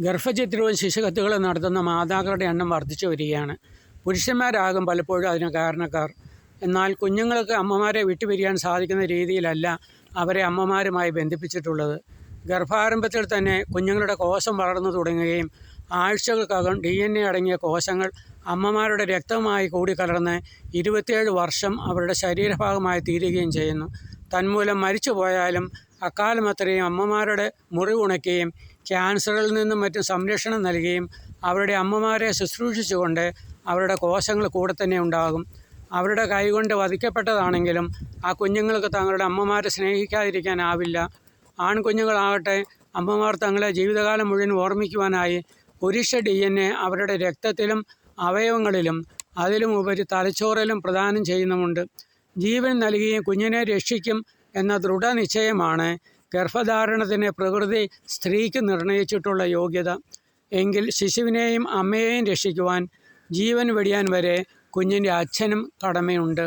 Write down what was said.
ഗർഭചിത്രവും ശിശുഹത്യകളും നടത്തുന്ന മാതാക്കളുടെ എണ്ണം വർദ്ധിച്ചു വരികയാണ്. പുരുഷന്മാരാകും പലപ്പോഴും അതിന് കാരണക്കാർ. എന്നാൽ കുഞ്ഞുങ്ങൾക്ക് അമ്മമാരെ വിട്ടുപിരിയാൻ സാധിക്കുന്ന രീതിയിലല്ല അവരെ അമ്മമാരുമായി ബന്ധിപ്പിച്ചിട്ടുള്ളത്. ഗർഭാരംഭത്തിൽ തന്നെ കുഞ്ഞുങ്ങളുടെ കോശം വളർന്നു തുടങ്ങുകയും ആഴ്ചകൾക്കകം ഡി എൻ എ അടങ്ങിയ കോശങ്ങൾ അമ്മമാരുടെ രക്തവുമായി കൂടിക്കലർന്ന് ഇരുപത്തിയേഴ് വർഷം അവരുടെ ശരീരഭാഗമായി തീരുകയും ചെയ്യുന്നു. തന്മൂലം മരിച്ചു പോയാലും അക്കാലം അത്രയും അമ്മമാരുടെ മുറിവുണയ്ക്കുകയും ക്യാൻസറിൽ നിന്നും മറ്റും സംരക്ഷണം നൽകുകയും അവരുടെ അമ്മമാരെ ശുശ്രൂഷിച്ചുകൊണ്ട് അവരുടെ കോശങ്ങൾ കൂടെ തന്നെ ഉണ്ടാകും. അവരുടെ കൈകൊണ്ട് വധിക്കപ്പെട്ടതാണെങ്കിലും ആ കുഞ്ഞുങ്ങൾക്ക് തങ്ങളുടെ അമ്മമാരെ സ്നേഹിക്കാതിരിക്കാനാവില്ല. ആൺകുഞ്ഞുങ്ങളാകട്ടെ അമ്മമാർ തങ്ങളെ ജീവിതകാലം മുഴുവൻ ഓർമ്മിക്കുവാനായി പുരുഷ ഡി എൻ എ അവരുടെ രക്തത്തിലും അവയവങ്ങളിലും അതിലും ഉപരി തലച്ചോറിലും പ്രദാനം ചെയ്യുന്നുമുണ്ട്. ജീവൻ നൽകുകയും കുഞ്ഞിനെ രക്ഷിക്കും എന്ന ദൃഢനിശ്ചയമാണ് ഗർഭധാരണത്തിന് പ്രകൃതി സ്ത്രീക്ക് നിർണയിച്ചിട്ടുള്ള യോഗ്യത. എങ്കിൽ ശിശുവിനെയും അമ്മയെയും രക്ഷിക്കുവാൻ ജീവൻ വെടിയാൻ വരെ കുഞ്ഞിന്റെ അച്ഛനും കടമയുണ്ട്.